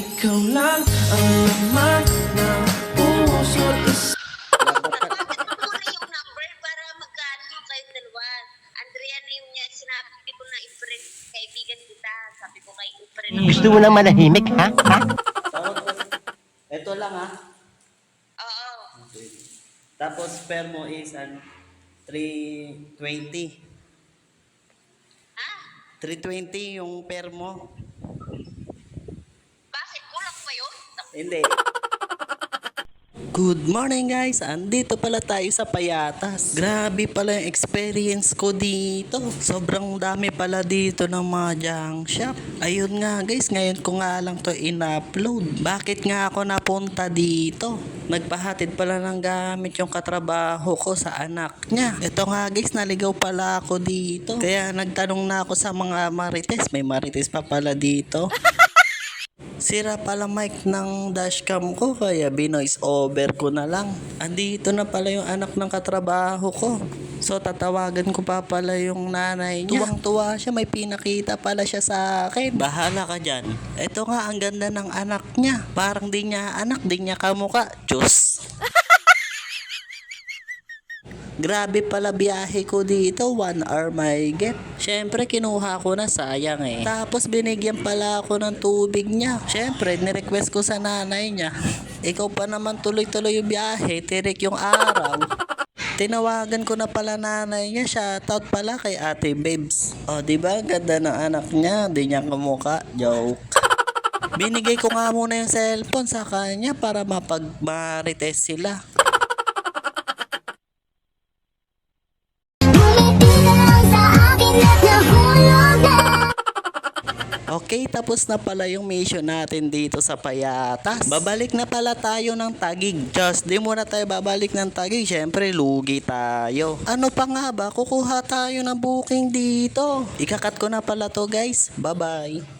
Ikaw lang ang laman ng puso Is Tawagan mo muna yung number para magkano kayong dalawa. Andrea na yung niya, sinabi ko na i-friend kaibigan kita. Sabi ko kay i-friend ako. Gusto mo lang manahimik, ha? Ha? Tawag ko. Ito lang ha. Oo. Tapos spare mo is ano, 320. Ha? 320 yung pair mo. Bakit? Kulang pa yun? Hindi. Good morning guys! Andito pala tayo sa Payatas. Grabe pala yung experience ko dito. Sobrang dami pala dito ng mga junk shop. Ayun nga guys, ngayon ko nga lang to in-upload. Bakit nga ako napunta dito? Nagpahatid pala ng gamit yung katrabaho ko sa anak niya. Ito nga guys, naligaw pala ako dito. Kaya nagtanong na ako sa mga marites. May marites pa pala dito. Sira pala mic ng dashcam ko kaya binoise over ko na lang. Andito na pala yung anak ng katrabaho ko. So tatawagan ko pa pala yung nanay niya. Tuwang-tuwa siya, may pinakita pala siya sa akin. Bahala ka dyan. Ito nga ang ganda ng anak niya. Parang di niya anak, di niya kamuka. Diyos! Grabe pala biyahe ko dito, one hour may get. Siyempre, kinuha ko na, sayang eh. Tapos binigyan pala ako ng tubig niya. Siyempre, nirequest ko sa nanay niya. Ikaw pa naman tuloy-tuloy yung biyahe, tirik yung araw. Tinawagan ko na pala nanay niya, shoutout pala kay ate Babes. O, di ba ganda ng anak niya, di niya kamuka, joke. Binigay ko nga muna yung cellphone sa kanya para mapag-marites sila. Okay, tapos na pala yung mission natin dito sa Payatas. Babalik na pala tayo ng Tagig. Just di muna tayo babalik ng Tagig. Siyempre, lugi tayo. Ano pa nga ba? Kukuha tayo ng booking dito. Ikakat ko na pala to guys. Bye-bye.